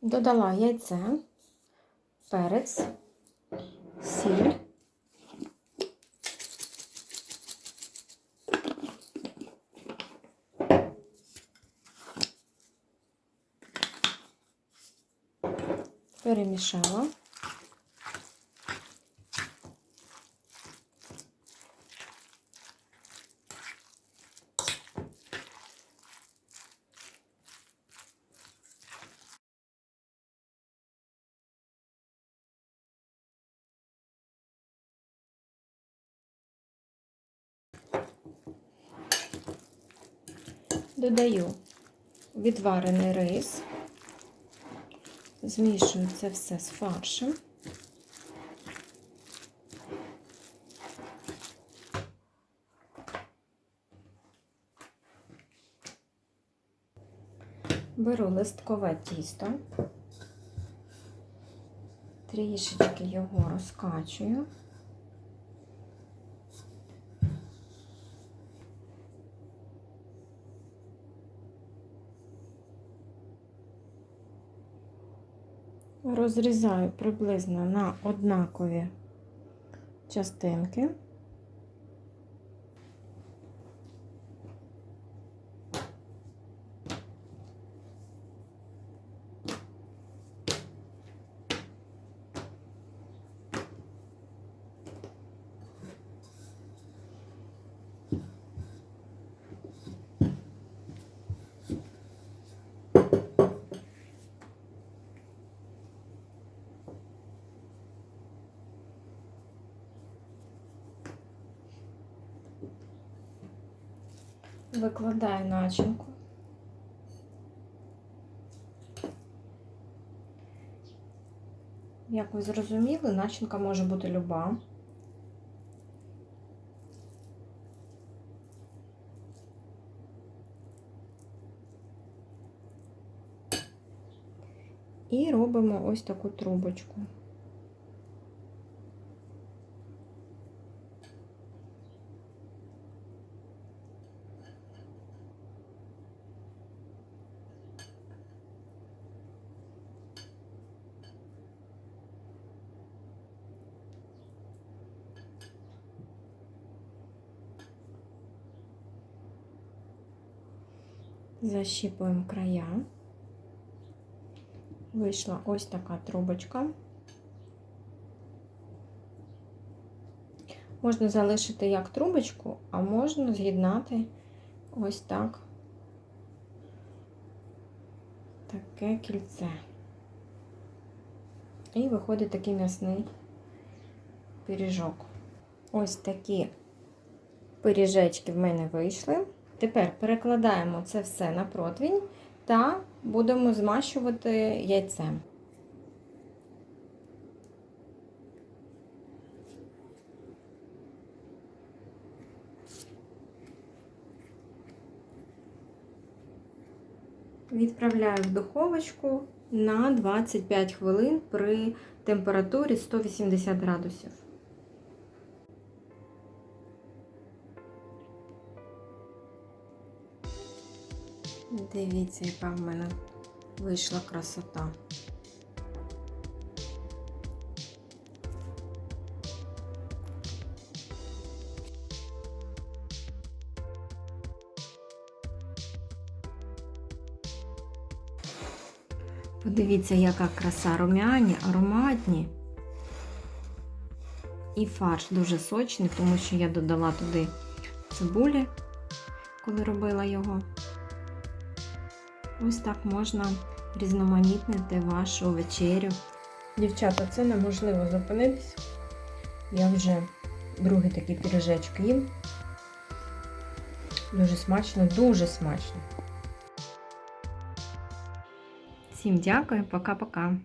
Додала яйце, перець, сіль. Перемішала. Додаю відварений рис, змішую це все з фаршем. Беру листкове тісто, трішечки його розкачую. Розрізаю приблизно на однакові частинки. Викладаю начинку. Як ви зрозуміли, начинка може бути люба. І робимо ось таку трубочку. Защіпуємо края. Вийшла ось така трубочка. Можна залишити як трубочку, а можна з'єднати ось так таке кільце. І виходить такий м'ясний пиріжок. Ось такі пиріжечки в мене вийшли. Тепер перекладаємо це все на противень та будемо змащувати яйцем. Відправляю в духовочку на 25 хвилин при температурі 180 градусів. Дивіться, яка в мене вийшла красота. Подивіться, яка краса рум'яні, ароматні. І фарш дуже сочний, тому що я додала туди цибулі, коли робила його. Ось так можна різноманітнити вашу вечерю. Дівчата, це неможливо зупинитись. Я вже другий такий піріжечок їм. Дуже смачно, дуже смачно. Всім дякую, пока-пока.